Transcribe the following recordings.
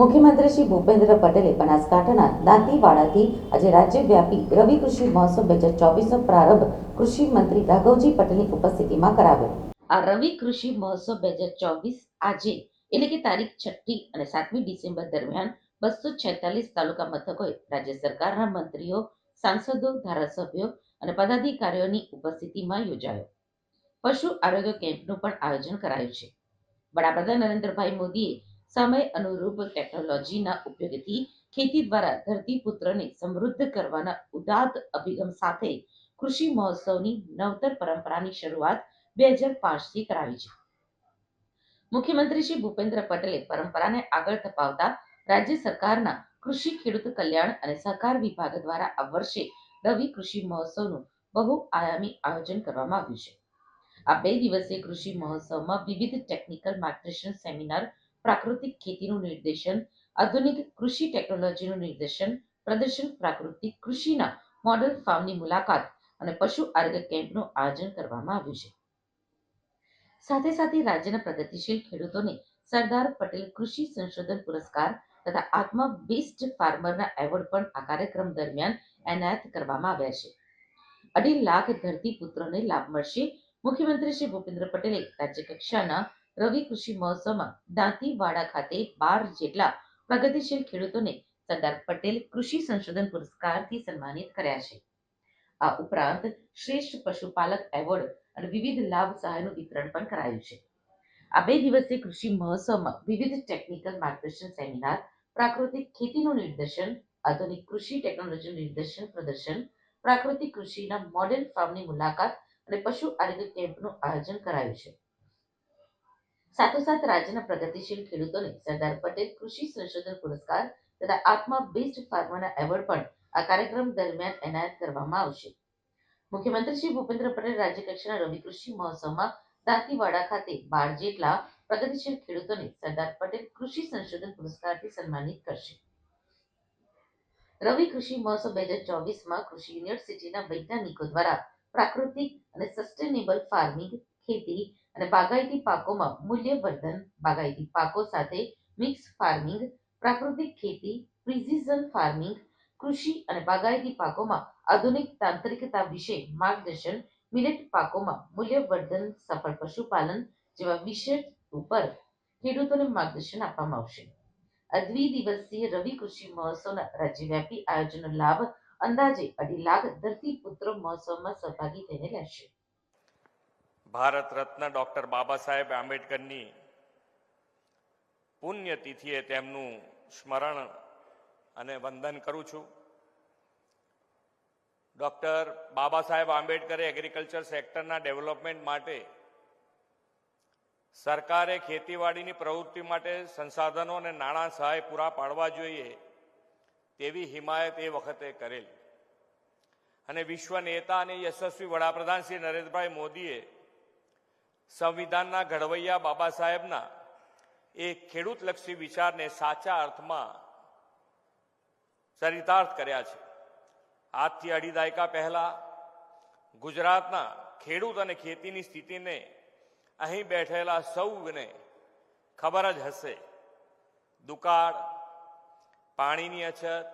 મુખ્યમંત્રી શ્રી ભૂપેન્દ્ર પટેલે બનાસકાંઠાના દાંતીવાડાથી આજે રાજ્યવ્યાપી રવિ કૃષિ મહોત્સવ બે હજાર ચોવીસનો પ્રારંભ કૃષિ મંત્રી રાઘવજી પટેલની ઉપસ્થિતિમાં કરાવ્યો. આ રવિ કૃષિ મહોત્સવ બે હજાર ચોવીસ આજે, એટલે કે તારીખ છઠ્ઠી અને સાતમી ડિસેમ્બર દરમિયાન બસો છેતાલીસ તાલુકા મથકોએ રાજ્ય સરકારના મંત્રીઓ, સાંસદો, ધારાસભ્યો અને પદાધિકારીઓની ઉપસ્થિતિમાં યોજાયો. પશુ આરોગ્ય કેમ્પનું પણ આયોજન કરાયું છે. વડાપ્રધાન નરેન્દ્રભાઈ મોદીએ સમય અનુરૂપ ટેકનોલોજીના ઉપયોગથી ખેતી દ્વારા ધરતીપુત્રને સમૃદ્ધ કરવાના ઉદાત્ત અભિગમ સાથે કૃષિ મહોત્સવની નવતર પરંપરાની શરૂઆત બે હજાર પાંચથી કરાવી છે. મુખ્યમંત્રી શ્રી ભૂપેન્દ્ર પટેલે પરંપરાને આગળ ધપાવતા રાજ્ય સરકારના કૃષિ ખેડૂત કલ્યાણ અને સહકાર વિભાગ દ્વારા આ વર્ષે રવિ કૃષિ મહોત્સવનું બહુ આયામી આયોજન કરવામાં આવ્યું છે. આ બે દિવસીય કૃષિ મહોત્સવમાં વિવિધ ટેકનિકલ માર્ગદર્શન સેમિનાર પ્રાકૃતિક ખેતીનું નિર્દેશન, આધુનિક કૃષિ ટેકનોલોજીનું નિર્દેશન, પ્રદર્શન પ્રાકૃતિક કૃષિના મોડલ ફાર્મની મુલાકાત અને પશુ આરોગ્ય કેમ્પનું આયોજન કરવામાં આવ્યું છે. સાથે સાથે રાજ્યના પ્રગતિશીલ ખેડૂતોને સરદાર પટેલ કૃષિ સંશોધન પુરસ્કાર તથા આત્મા બેસ્ટ ફાર્મરના એવોર્ડ પણ આ કાર્યક્રમ દરમિયાન એનાયત કરવામાં આવ્યા છે. અઢી લાખ ધરતી પુત્રોને લાભ મળશે. મુખ્યમંત્રી શ્રી ભૂપેન્દ્ર પટેલે રાજ્ય કક્ષાના રવિ કૃષિ મહોત્સવમાં દાંતીવાડા ખાતે બાર જેટલા પ્રગતિશીલ ખેડૂતોને સરદાર પટેલ કૃષિ સંશોધન પુરસ્કારથી સન્માનિત કર્યા છે. આ ઉપરાંત શ્રેષ્ઠ પશુપાલક એવોર્ડ અને વિવિધ લાભ સહાયનું વિતરણ પણ કરાયું છે. આ બે દિવસીય કૃષિ મહોત્સવમાં વિવિધ ટેકનિકલ માર્ગદર્શન સેમિનાર, પ્રાકૃતિક ખેતીનું નિર્દેશન, આધુનિક કૃષિ ટેકનોલોજીનું નિર્દેશન, પ્રદર્શન, પ્રાકૃતિક કૃષિના મોડેલ ફાર્મની મુલાકાત અને પશુ આરોગ્ય કેમ્પનું આયોજન કરાયું છે. સાથોસાથ રાજ્યના પ્રગતિશીલ ખેડૂતોને સરદાર પટેલ કૃષિ સંશોધન પુરસ્કાર તથા આત્મા બેસ્ટ ફાર્મરના એવોર્ડ પણ આ કાર્યક્રમ દરમિયાન એનાયત કરવામાં આવશે. મુખ્યમંત્રી શ્રી ભૂપેન્દ્ર પટેલ રાજ્યકક્ષાના રવિ કૃષિ મહોત્સવમાં દાંતીવાડા ખાતે બાર જેટલા પ્રગતિશીલ ખેડૂતોને સરદાર પટેલ કૃષિ સંશોધન પુરસ્કારથી સન્માનિત કરશે. રવિ કૃષિ મહોત્સવ બે હજાર ચોવીસમાં કૃષિ યુનિવર્સિટીના વૈજ્ઞાનિકો દ્વારા પ્રાકૃતિક અને સસ્ટેનેબલ ફાર્મિંગ ખેતી અને બાગાયતી પાકોમાં મૂલ્યવર્ધન, બાગાયતી પાકો સાથે મિક્સ ફાર્મિંગ, પ્રાકૃતિક ખેતી, પ્રિસિઝન ફાર્મિંગ, કૃષિ અને બાગાયતી પાકોમાં આધુનિક તાંત્રિકતા વિશે માર્ગદર્શન, મિલેટ પાકોમાં મૂલ્યવર્ધન, સફળ પશુપાલન જેવા વિષય ઉપર ખેડૂતોને માર્ગદર્શન આપવામાં આવશે. આ દ્વિદિવસીય રવિ કૃષિ મહોત્સવના રાજ્યવ્યાપી આયોજનનો લાભ અંદાજે અઢી લાખ ધરતી પુત્રો મહોત્સવમાં સહભાગી થઈને લેશે. ભારત રત્ન ડોક્ટર બાબા સાહેબ આંબેડકરની પુણ્યતિથિએ તેમનું સ્મરણ અને વંદન કરું છું. Doctor Baba Saheb આંબેડકરે agriculture સેક્ટરના development માટે સરકારે ખેતીવાડીની પ્રવૃત્તિ માટે સંસાધનો અને નાણાં સહાય પૂરા પાડવા જોઈએ તેવી હિમાયત એ વખતે કરેલ. અને વિશ્વ નેતા અને યશસ્વી વડાપ્રધાન શ્રી નરેન્દ્રભાઈ મોદીએ સંવિધાનના ઘડવૈયા બાબા સાહેબના એ ખેડૂતલક્ષી વિચારને સાચા અર્થમાં ચરિતાર્થ કર્યા છે. આજથી અઢી દાયકા પહેલા ગુજરાતના ખેડૂત અને ખેતીની સ્થિતિને અહીં બેઠેલા સૌને ખબર જ હશે. દુકાળ, પાણીની અછત,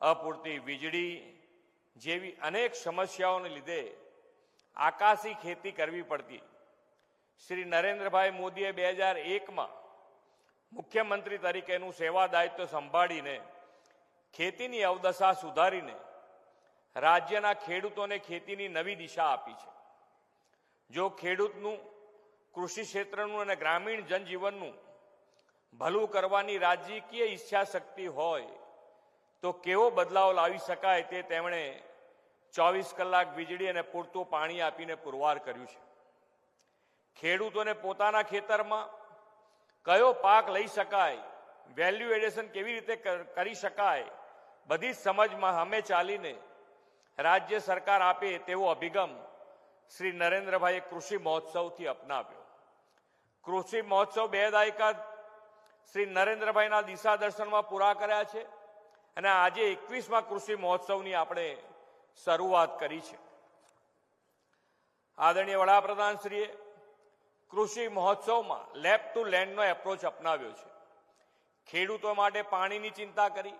અપૂરતી વીજળી જેવી અનેક સમસ્યાઓને લીધે આકાશી ખેતી કરવી પડતી. શ્રી નરેન્દ્રભાઈ મોદીએ બે હજાર એકમાં મુખ્યમંત્રી તરીકેનું સેવા દાયિત્વ સંભાળીને ખેતીની અવદશા સુધારીને રાજ્યના ખેડૂતોને ખેતીની નવી દિશા આપી છે. જો ખેડૂતનું, કૃષિ ક્ષેત્રનું અને ગ્રામીણ જનજીવનનું ભલું કરવાની રાજકીય ઈચ્છા શક્તિ હોય, તો કેવો બદલાવ લાવી શકાય તે તેમણે ચોવીસ કલાક વીજળી અને પૂરતું પાણી આપીને પુરવાર કર્યું છે. ખેડૂતોને પોતાના ખેતરમાં કયો પાક લઈ શકાય વેલ્યુ એડિશન કેવી રીતે કરી શકાય, બધી સમજમાં અમે ચાલીને રાજ્ય સરકાર આપે તેવો અભિગમ શ્રી નરેન્દ્રભાઈએ કૃષિ મહોત્સવથી અપનાવ્યો. કૃષિ મહોત્સવ બે દાયકા શ્રી નરેન્દ્રભાઈના દિશા દર્શનમાં પૂરા કર્યા છે અને આજે એકવીસમાં કૃષિ મહોત્સવની આપણે શરૂઆત કરી છે. આદરણીય વડાપ્રધાનશ્રીએ કૃષિ મહોત્સવમાં લેબ ટુ લેન્ડનો એપ્રોચ અપનાવ્યો છે. ખેડૂતો માટે પાણીની ચિંતા કરી,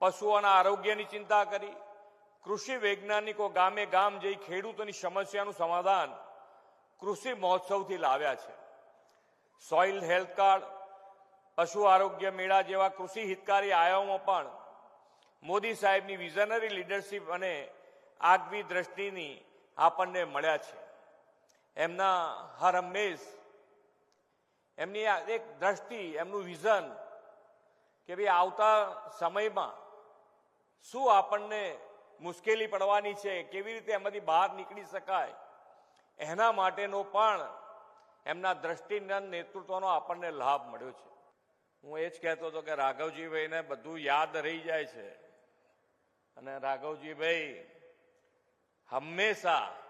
પશુઓના આરોગ્યની ચિંતા કરી, કૃષિ વૈજ્ઞાનિકો ગામે ગામ જઈ ખેડૂતોની સમસ્યાનું સમાધાન કૃષિ મહોત્સવથી લાવ્યા છે. સોઇલ હેલ્થ કાર્ડ, પશુ આરોગ્ય મેળા જેવા કૃષિ હિતકારી આયામો પણ મોદી સાહેબની વિઝનરી લીડરશીપ અને આગવી દ્રષ્ટિની આપણને મળ્યા છે. એમના હર હંમેશ એમની એક દ્રષ્ટિ, એમનું વિઝન કે ભાઈ આવતા સમયમાં શું આપણને મુશ્કેલી પડવાની છે, કેવી રીતે એમાંથી બહાર નીકળી શકાય, એના માટેનો પણ એમના દ્રષ્ટિના નેતૃત્વનો આપણને લાભ મળ્યો છે. હું એ જ કહેતો હતો કે રાઘવજીભાઈને બધું યાદ રહી જાય છે. અને રાઘવજીભાઈ હંમેશા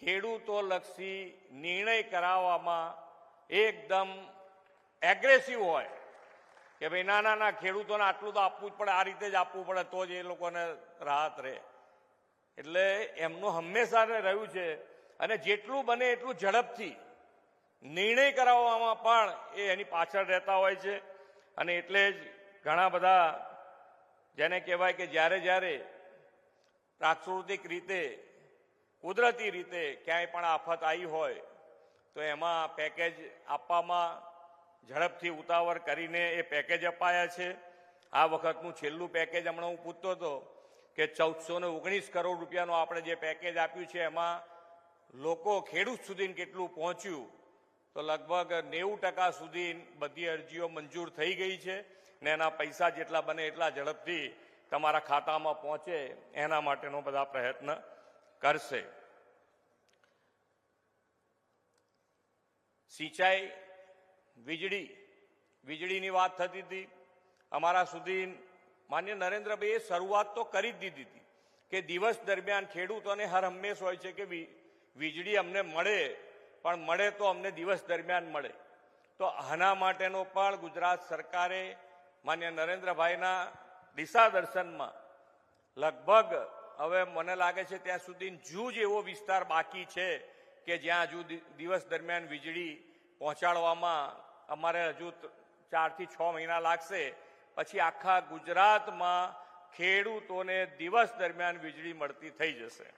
ખેડૂતો લક્ષી નિર્ણય કરાવવામાં એકદમ એગ્રેસિવ હોય કે ભાઈ ના ના ના, ખેડૂતોને આટલું તો આપવું જ પડે, આ રીતે જ આપવું પડે, તો જ એ લોકોને રાહત રહે. એટલે એમનું હંમેશા રહ્યું છે. અને જેટલું બને એટલું ઝડપથી નિર્ણય કરાવવામાં પણ એ એની પાછળ રહેતા હોય છે. અને એટલે જ ઘણા બધા જેને કહેવાય કે જ્યારે જ્યારે પ્રાકૃતિક રીતે કુદરતી રીતે ક્યાંય પણ આફત આવી હોય, તો એમાં પેકેજ આપવામાં ઝડપથી ઉતાવળ કરીને એ પેકેજ અપાયા છે. આ વખતનું છેલ્લું પેકેજ હમણાં હું પૂછતો હતો કે ચૌદસો ને ઓગણીસ કરોડ રૂપિયાનું આપણે જે પેકેજ આપ્યું છે, એમાં લોકો ખેડૂત સુધી કેટલું પહોંચ્યું, તો લગભગ નેવું ટકા સુધી બધી અરજીઓ મંજૂર થઈ ગઈ છે ને એના પૈસા જેટલા બને એટલા ઝડપથી તમારા ખાતામાં પહોંચે એના માટેનો બધા પ્રયત્ન કરશે. સિંચાઈ વીજળી, વીજળીની વાત થતી હતી. અમારા સુધી માન્ય નરેન્દ્રભાઈએ શરૂઆત તો કરી જ દીધી હતી કે દિવસ દરમિયાન ખેડૂતોને હર હંમેશ હોય છે કે વીજળી અમને મળે, પણ મળે તો અમને દિવસ દરમિયાન મળે. તો આના માટેનો પણ ગુજરાત સરકારે માન્ય નરેન્દ્રભાઈના દિશા દર્શનમાં લગભગ હવે મને લાગે છે ત્યાં સુધી જૂજ એવો વિસ્તાર બાકી છે કે જ્યાં હજુ દિવસ દરમિયાન વીજળી પહોંચાડવામાં અમારે હજુ ચારથી છ મહિના લાગશે. પછી આખા ગુજરાતમાં ખેડૂતોને દિવસ દરમિયાન વીજળી મળતી થઈ જશે.